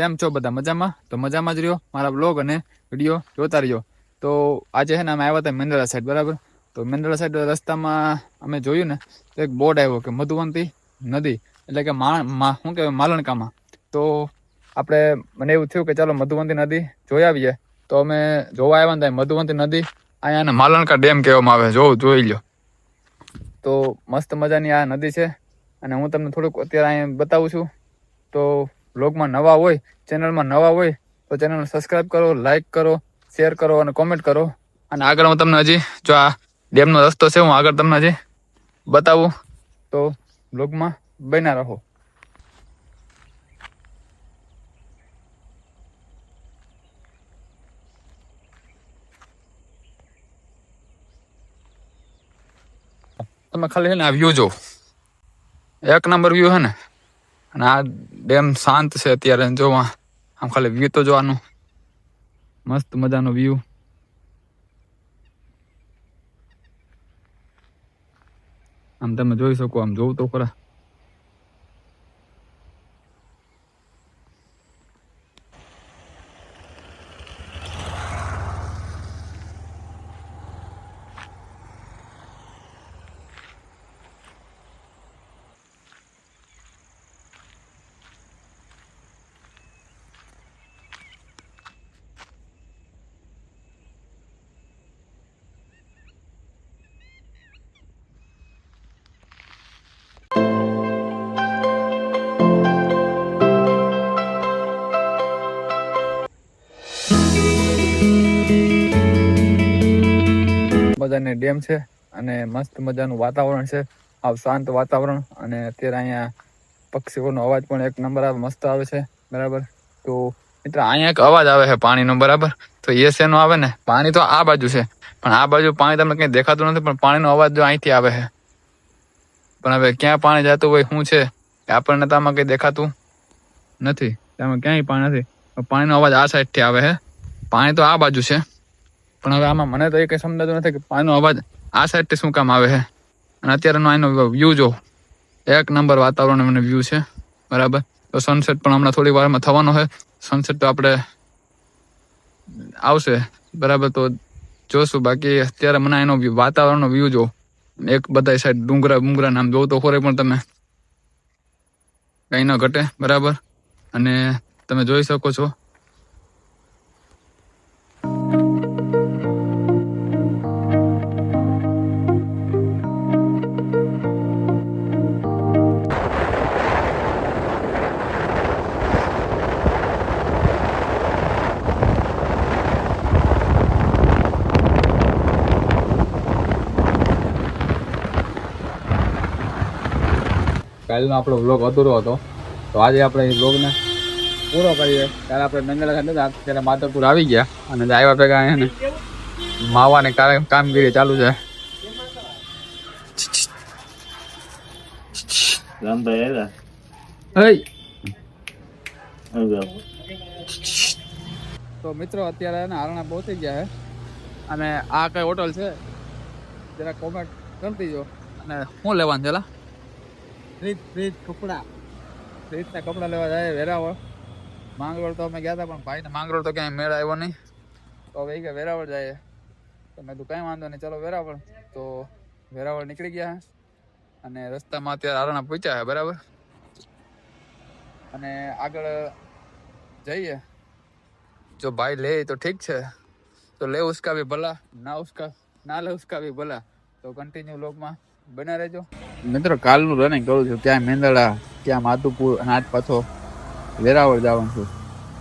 કેમ છો બધા મજામાં? તો મજામાં જ રહ્યો મારા બ્લોગ અને વીડિયો જોતા રહ્યો. તો આજે છે ને અમે આવ્યા હતા મેંદરા સાઈડ બરાબર? તો મેંદરા સાઈડ રસ્તામાં અમે જોયું ને, તો એક બોર્ડ આવ્યો કે મધુવંતી નદી, એટલે કે મા શું કહેવાય, માલણકામાં. તો આપણે, મને એવું થયું કે ચાલો મધુવંતી નદી જોઈ આવીએ. તો અમે જોવા આવ્યા ને મધુવંતી નદી, અહીંયા માલણકા ડેમ કહેવામાં આવે જોવું, જોઈ લો તો મસ્ત મજાની આ નદી છે. અને હું તમને થોડુંક અત્યારે અહીંયા બતાવું છું. તો બ્લોગમાં નવા હોય, ચેનલમાં નવા હોય, તો ચેનલને સબસ્ક્રાઇબ કરો લાઇક કરો શેર કરો અને કોમેન્ટ કરો. અને આગળ હું તમને હજી જો આ ડેમનો રસ્તો છે, હું આગળ તમને હજી બતાવું. તો બ્લોગમાં બન્યા રહો. તમે ખાલી છે ને આ વ્યૂ જો એક નંબર વ્યૂ હે ને. અને આ ડેમ શાંત છે અત્યારે જોવા આમ ખાલી વ્યૂ તો જોવાનું. મસ્ત મજાનો વ્યૂ આમ તમે જોઈ શકો, આમ જોવું તો ખરા. મજાની ડેમ છે અને મસ્ત મજાનું વાતાવરણ છે. આવ શાંત વાતાવરણ અને અત્યારે અહીંયા પક્ષીઓનો અવાજ પણ એક નંબર આવે, મસ્ત આવે છે. બરાબર? તો મિત્ર, અહીંયા એક અવાજ આવે છે પાણીનો, બરાબર? તો એ શેનો આવે ને? પાણી તો આ બાજુ છે. પણ આ બાજુ પાણી તમને કંઈ દેખાતું નથી, પણ પાણીનો અવાજ જો અહીંથી આવે છે. પણ હવે ક્યાં પાણી જતું હોય, શું છે? આપણને તો આમાં કંઈ દેખાતું નથી. તેમાં ક્યાંય પાણી નથી. પાણીનો અવાજ આ સાઈડથી આવે છે. પાણી તો આ બાજુ છે. પણ હવે આમાં મને તો એ કંઈ સમજાતું નથી કે આનો અવાજ આ સાઈડથી શું કામ આવે છે? અને અત્યારેનો આનો વ્યૂ જો એક નંબર વાતાવરણ મને વ્યૂ છે, બરાબર? તો સનસેટ પણ હમણાં થોડી વારમાં થવાનો છે. સનસેટ તો આપણે આવશે, બરાબર? તો જોશું. બાકી અત્યારે મને એનો વાતાવરણનો વ્યૂ જો એક બધા સાઈડ ડુંગરા, બુંગરા નામ જોવો તો ખોરે પણ તમે. કંઈ ન ઘટે, બરાબર? અને તમે જોઈ શકો છો કાલનો આપણો વ્લોગ અધૂરો હતો. તો આજે આપણે એ વ્લોગને પૂરો કરીએ. ત્યારે આપણે ખાતે હતા ત્યારે માધવપુર આવી ગયા અને આવ્યા ભેગા એને ને. માવાની કામગીરી ચાલુ છે. તો મિત્રો અત્યારે હારણા પહોંચી ગયા છે. અને આ કઈ હોટલ છે? જરા કોમેન્ટ કરતી જો અને શું લેવાનું છે લા? ફ્રીજ ફ્રીજ, કપડા. રીતના કપડાં લેવા જાય, વેરાવળ. માંગરોળ તો અમે ગયા હતા, પણ ભાઈને માંગરોળ તો ક્યાંય મેળ આવ્યો નહીં. તો હવે કે વેરાવળ જાય. તો મેં તું કાંઈ વાંધો નહીં, ચલો વેરાવળ. તો વેરાવળ નીકળી ગયા. અને રસ્તામાં અત્યારે આરણા પહોંચ્યા છે બરાબર? અને આગળ જઈએ. જો ભાઈ લે તો ઠીક છે. તો લે ઉસકા ભી ભલા, ના ઉસકા, ના લે ઉસકા ભલા. તો કન્ટિન્યુ લોકમાં બના રહેજો મિત્રો, કાલનું રનિંગ કરું છું. ત્યાં મેંદડા, ત્યાં માધુપુર અને આજ પાછો વેરાવળ જવાનું છું.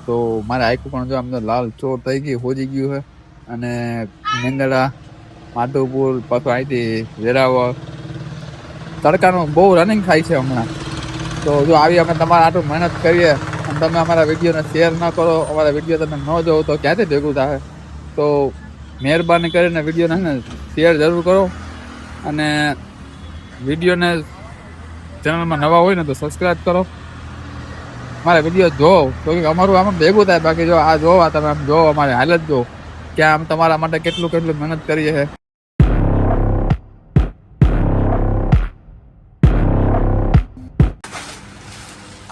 તો મારે આખું પણ જો આમ તો લાલ ચોર થઈ ગઈ, હોજી ગયું છે. અને મેંદડા, માધુપુર, પાછો અહીંથી વેરાવળ. તડકાનું બહુ રનિંગ થાય છે હમણાં. તો જો આવી અમે તમારે આટલું મહેનત કરીએ અને તમે અમારા વિડીયોને શેર ન કરો, અમારા વીડિયો તમે ન જોવો તો ક્યાંથી ભેગું થાય? તો મહેરબાની કરીને વિડીયોને શેર જરૂર કરો. અને વિડીયોને ચેનલમાં નવા હોય ને તો સબસ્ક્રાઈબ કરો. મારા વીડિયો જોવો. તો કે અમારું આમાં ભેગું થાય. બાકી જો આ જોવા તમે આમ જોવો, અમારી હાલત જો કે આમ તમારા માટે કેટલું કેટલું મહેનત કરીએ છે.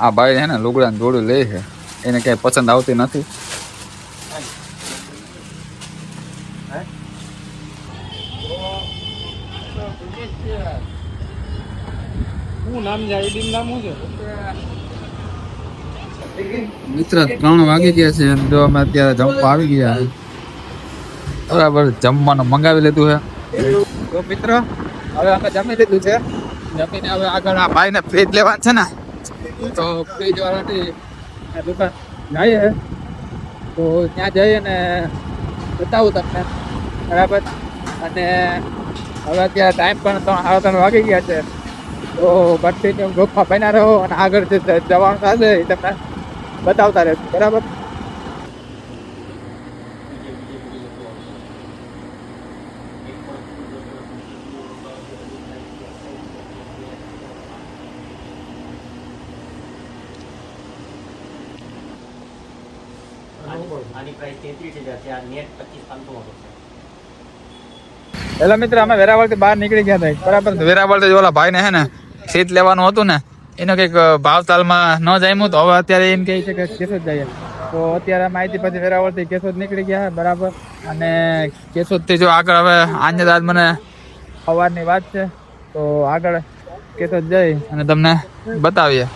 આ ભાઈ છે ને લુગડા જોડું લે છે. એને ક્યાંય પસંદ આવતી નથી. નામ છે? આઈડી નામ શું છે? મિત્ર, ત્રણ વાગી ગયા છે જો અમે અત્યારે જમવા આવી ગયા બરાબર, જમવાનું મંગાવી લીધું છે. તો મિત્ર, હવે અમે જમી લીધું છે. જમીને હવે આગળ આ ભાઈને ફ્રીજ લેવાનું છે ને. તો ફ્રીજ વાળાની દુકાન જઈએ. તો ત્યાં જઈએ ને બતાવું તમને. બરાબર? અને હવે અત્યારે ટાઈમ પણ ત્રણ સાડા ત્રણ વાગી ગયા છે. તો કન્ટિન્યુ ગ્રુપમાં બન્યા રહો અને આગળ જે જવાનું થશે એ તમને બતાવતા રહેશું. બરાબર? આની પ્રાઇસ તેત્રીસ હજાર છે આ નેટ પચીસ પાંચસોમાં પડશે પેલા મિત્ર અમે વેરાવળથી બહાર નીકળી ગયા હતા બરાબર વેરાવળથી ઓલા ભાઈ ને હે ને સીટ લેવાનું હતું ને, એનો કંઈક ભાવતાલમાં ન જામ્યું તો હવે અત્યારે એમ કહે છે કે કેશોદ જઈએ. તો અત્યારે માહિતી પછી વેરાવળથી કેશોદ નીકળી ગયા, બરાબર. અને કેશોદથી જો આગળ હવે આજે રાત મને સવારની વાત છે, તો આગળ કેશોદ જઈ અને તમને બતાવીએ.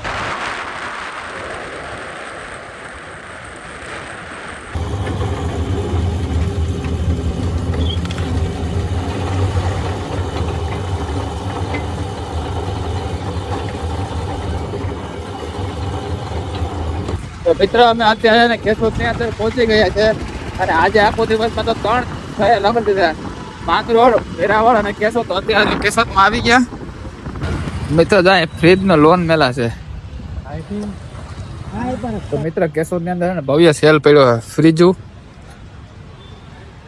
તો મિત્રો, અમે અત્યારે ને કેશોદ ત્યાં અંદર પહોંચી ગયા છે અને આજે આખો દિવસમાં તો ત્રણ થયા લગન દીધા. માંગરોળ વેરાવળ અને કેશોદ. તો અત્યારે કેશોદમાં આવી ગયા. મિત્રો જાય ફ્રીજનો લોન મેલા છે. તો મિત્ર કેશોદની અંદર ને ભવ્ય સેલ પડ્યો છે. ફ્રીજુ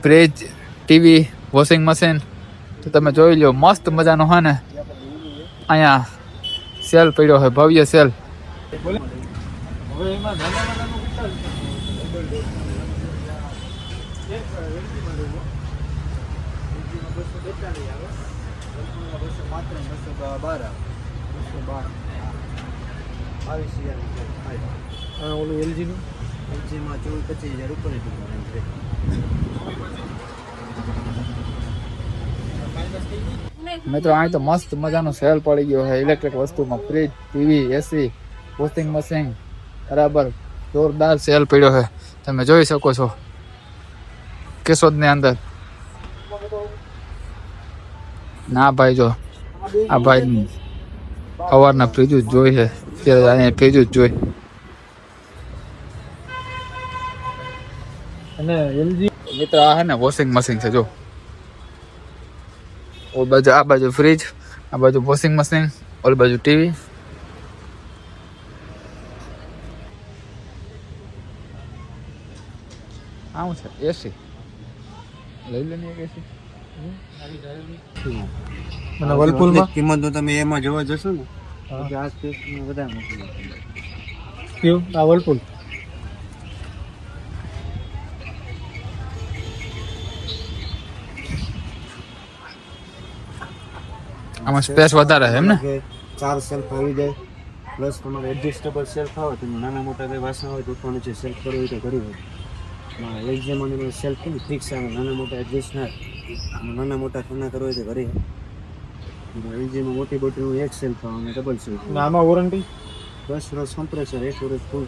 ફ્રીજ ટીવી વોશિંગ મશીન તો તમે જોઈ લો મસ્ત મજાનો હે ને અહીંયા સેલ પડ્યો છે, ભવ્ય સેલ હવે એમાં નાના નાનાનું કેટલા છે? હા, ઓલું LG નું? મિત્રો અહીં તો મસ્ત મજાનો સેલ પડી ગયો છે ઇલેક્ટ્રિક વસ્તુમાં fridge TV AC washing machine બરાબર. જોરદાર સેલ પડ્યો છે. તમે જોઈ શકો છો. કેશોદની અંદર. ના ભાઈ, જો. આ ભાઈ સવારના ફ્રીજ જ જોઈ છે. અત્યારે અહીંયા ફ્રીજ જ જોઈ. અને એલજી મિત્ર, આ છે ને વોશિંગ મશીન છે, જો. ઓ બાજુ, આ બાજુ ફ્રીજ આ બાજુ વોશિંગ મશીન ઓલ બાજુ ટીવી આવું છે એસી લઈ લે ને એક એસી અને વર્લપુલમાં કિંમત તો તમે એમાં જોવા જશો ને તો આ સ્પેસમાં વધારે આ વર્લપુલ આમાં સ્પેસ વધારે છે એમ ને? ચાર સેલ્ફ આવી જાય પ્લસ તમારે એડજસ્ટેબલ સેલ્ફ આવે તમે નાના મોટા કઈ વાસણ હોય તો પણ જે સેલ્ફ કરવી હોય તો કરી હોય. એક્ઝામની સેલ્ફ કેમ ફિક્સ આવે નાના મોટા એડજસ્ટ થાય. નાના મોટા ખાના કરો છે ઘરે. એલજીમાં મોટી બોટલ એક સેલ્ફ આવે ડબલ સેલ્ફ આમાં વોરંટી દસ વર્ષ કમ્પ્રેસર એક વર્ષ ફૂલ